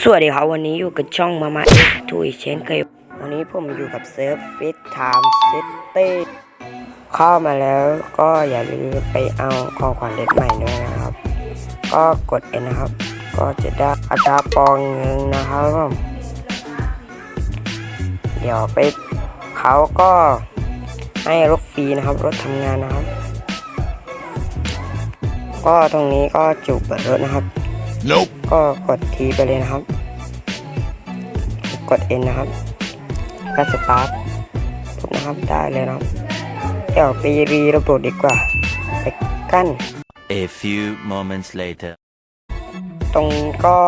สวัสดีครับวันนี้อยู่กับช่องมามาเอ็กทูอีกเช่นเคยวันนี้ผมอยู่กับเซิร์ฟฟิตไทม์ซิตี้เข้ามาแล้วก็อย่าลืมไปเอาของขวัญเล็กใหม่ด้วยนะครับ ก็กดเอ็นนะครับ ก็จะได้อัตราปองเงินนะครับผมเดี๋ยวไปเขาก็ให้รถฟรีนะครับ รถทำงานนะครับ ก็ตรงนี้ก็จุกเปิดรถนะครับ Nope. ก็กดทีไปเลยนะครับ กด N นะครับก็สตาร์ทปุ๊บนะครับได้เลยนะครับ เดี๋ยวไปรีระบบดีกว่าไปกั้น A few moments later. ตรงนี้ก็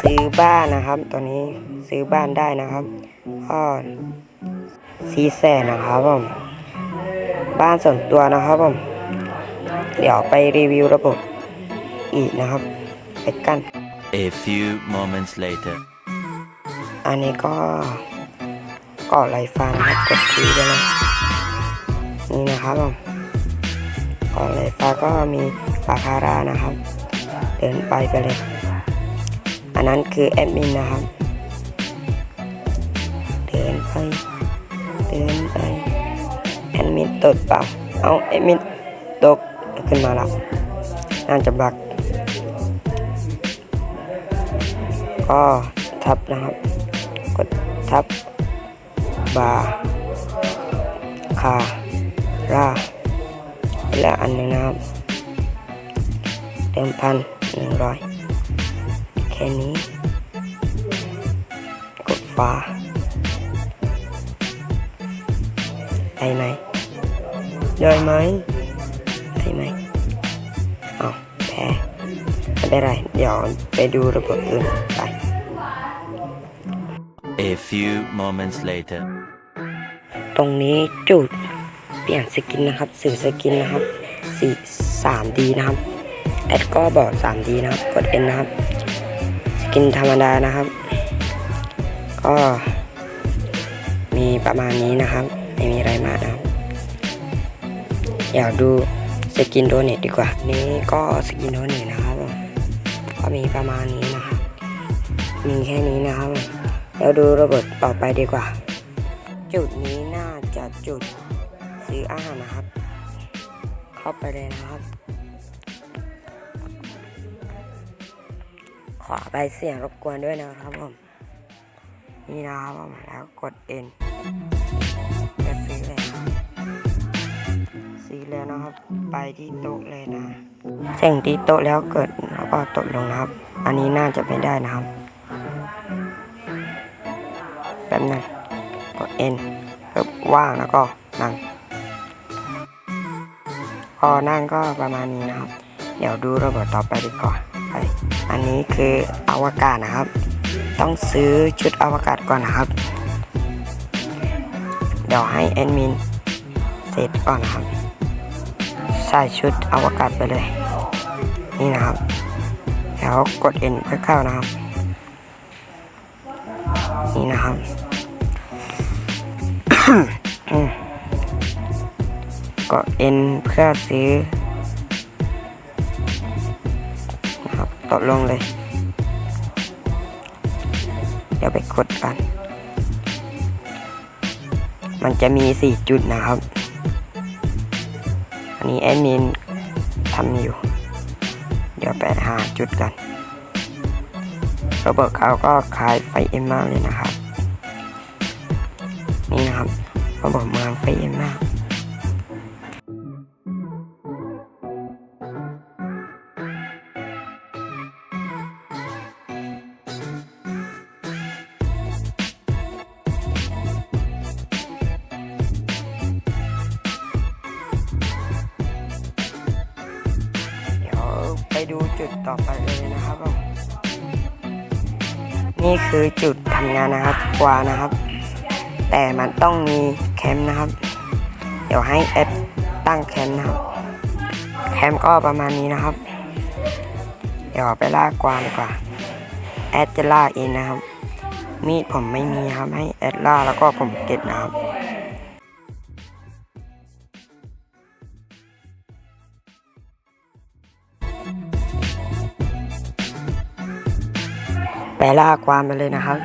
ซื้อบ้านนะครับตัวนี้ซื้อบ้านได้นะครับก็ซีแสนนะครับผมบ้านส่วนตัวนะครับผมเดี๋ยวไปรีวิวระบบ อีกนะครับไปกั้น A few moments later. อันนี้ก็ก่อไรฟ้านะครับกดทีไปเลยนี่นะครับผมก่อไรฟ้าก็มีปาคารานะครับ เดินไปไปเลย อันนั้นคือแอดมินนะครับ เดินไปเดินไปแอดมินตดเปล่าเอาแอดมินตกขึ้นมาแล้วน่าจะบัก ก็ทับนะครับ กดทับบาร์คาราและอันหนึ่งนะครับเดิมพันหนึ่งร้อยแค่นี้ กดฟ้าได้ไหมได้ไหมได้ไหมเอาแพ้ ไม่เป็นไร เดี๋ยวไปดูระบบอื่นไป A few moments later. ตรงนี้จุดเปลี่ยนสกินนะครับสื่อสกินนะครับสี่สามดีนะครับ แอดก็บอก 3D นะครับ กด N นะครับ สกินธรรมดานะครับ ก็มีประมาณนี้นะครับ ไม่มีอะไรมากนะครับ อยากดูสกินโดเนทดีกว่า นี้ก็สกินโดเนทนะครับผม ก็มีประมาณนี้นะครับมีแค่นี้นะครับผมแล้วดูระบบต่อไปดีกว่า จุดนี้น่าจะจุดซื้ออาหารนะครับ เข้าไปเลยนะครับ ขอไปเสียงรบกวนด้วยนะครับผมนี่นะครับผมแล้วกด N ซื้อแล้วนะครับ ไปที่โต๊ะเลยนะเสียงที่โต๊ะแล้วเกิดแล้วก็ตกลงนะครับ อันนี้น่าจะไม่ได้นะครับแป๊บนึงกด N เพิ่มว่างแล้วก็นั่งพอนั่งก็ประมาณนี้นะครับ เดี๋ยวดูระบบต่อไปดีกว่าไปอันนี้คืออวกาศนะครับ ต้องซื้อชุดอวกาศก่อนนะครับ เดี๋ยวให้แอดมินเสร็จก่อนนะครับใส่ชุดอวกาศไปเลย นี่นะครับ แล้วกด N เพื่อเข้านะครับ นี่นะครับอืมกด N เพื่อซื้อนะครับตกลงเลย เดี๋ยวไปกดกัน มันจะมี4จุดนะครับ นนี้แอดมินทำอยู่ เดี๋ยวไปหาจุดกันระบบเขาก็คลายไฟเอ็มมากเลยนะครับ นี่นะครับระบบเมืองไฟเอ็มมาก ดูจุดต่อไปเลยนะครับ นี่คือจุดทำงานนะครับกว่านะครับ แต่มันต้องมีแคมป์นะครับ เดี๋ยวให้แอดตั้งแคมป์นะครับ แคมป์ก็ประมาณนี้นะครับ เดี๋ยวไปล่ากวางดีกว่า แอดจะล่าเองนะครับ มีดผมไม่มีครับให้แอดล่าแล้วก็ผมเก็บนะครับ ล่าความไปเลยนะครับ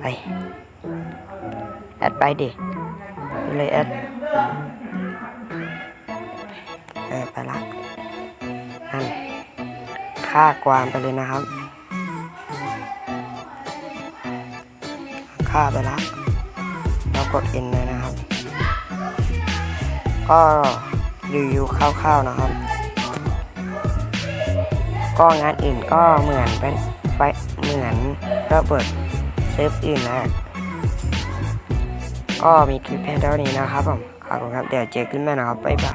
ไป แอดไปดิไปเลยแอดเออไปละนั่นฆ่ากวางไปเลยนะครับฆ่าไปละเรากดเอ็นเลยนะครับ ก็รีวิวคร่าวๆนะครับ ก็งานอื่นก็เหมือนเป็นไฟเหมือนระเบิดเซิฟอื่นนะ ก็มีคลิปแค่เท่านี้นะครับผมขอบคุณครับ เดี๋ยวเจอกันใหม่นะครับบ๊ายบาย